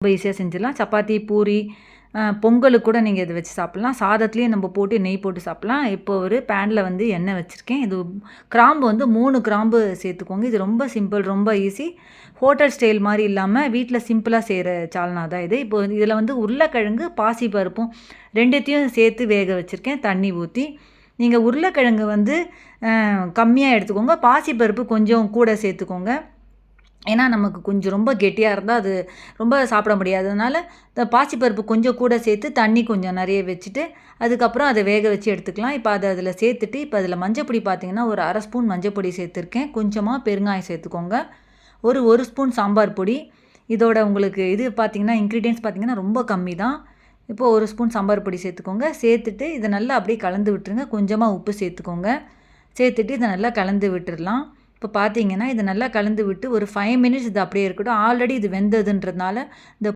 ரொம்ப ஈஸியாக செஞ்சிடலாம். சப்பாத்தி பூரி பொங்கலுக்கு கூட நீங்கள் இதை வச்சு சாப்பிட்லாம். சாதத்துலேயும் நம்ம போட்டு நெய் போட்டு சாப்பிட்லாம். இப்போ ஒரு பேனில் வந்து எண்ணெய் வச்சுருக்கேன். இது கிராம்பு வந்து மூணு கிராம்பு சேர்த்துக்கோங்க. இது ரொம்ப சிம்பிள் ரொம்ப ஈஸி ஹோட்டல் ஸ்டைல் மாதிரி இல்லாமல் வீட்டில் சிம்பிளாக செய்கிற சால்னா தான் இது. இப்போ இதில் வந்து உருளைக்கிழங்கு பாசி பருப்பும் ரெண்டுத்தையும் சேர்த்து வேக வச்சுருக்கேன். தண்ணி ஊற்றி நீங்கள் உருளைக்கிழங்கு வந்து கம்மியாக எடுத்துக்கோங்க. பாசி பருப்பு கொஞ்சம் கூட சேர்த்துக்கோங்க. ஏன்னா நமக்கு கொஞ்சம் ரொம்ப கெட்டியாக இருந்தால் அது ரொம்ப சாப்பிட முடியாததுனால இந்த பாசிப்பருப்பு கொஞ்சம் கூட சேர்த்து தண்ணி கொஞ்சம் நிறைய வச்சுட்டு அதுக்கப்புறம் அதை வேக வச்சு எடுத்துக்கலாம். இப்போ அதை அதில் சேர்த்துட்டு இப்போ அதில் மஞ்சப்பொடி பார்த்திங்கன்னா ஒரு அரை ஸ்பூன் மஞ்சப்பொடி சேர்த்துருக்கேன். கொஞ்சமாக பெருங்காயம் சேர்த்துக்கோங்க. ஒரு ஒரு ஸ்பூன் சாம்பார் பொடி. இதோட உங்களுக்கு இது பார்த்திங்கன்னா இன்க்ரீடியன்ஸ் பார்த்திங்கன்னா ரொம்ப கம்மி தான். இப்போது ஒரு ஸ்பூன் சாம்பார் பொடி சேர்த்துக்கோங்க. சேர்த்துட்டு இதை நல்லா அப்படியே கலந்து விட்டுருங்க. கொஞ்சமாக உப்பு சேர்த்துக்கோங்க. சேர்த்துட்டு இதை நல்லா கலந்து விட்டுடலாம் இப்போ பார்த்தீங்கன்னா இதை நல்லா கலந்து விட்டு ஒரு ஃபைவ் மினிட்ஸ் இது அப்படியே இருக்கட்டும். ஆல்ரெடி இது வெந்ததுன்றதுனால இந்த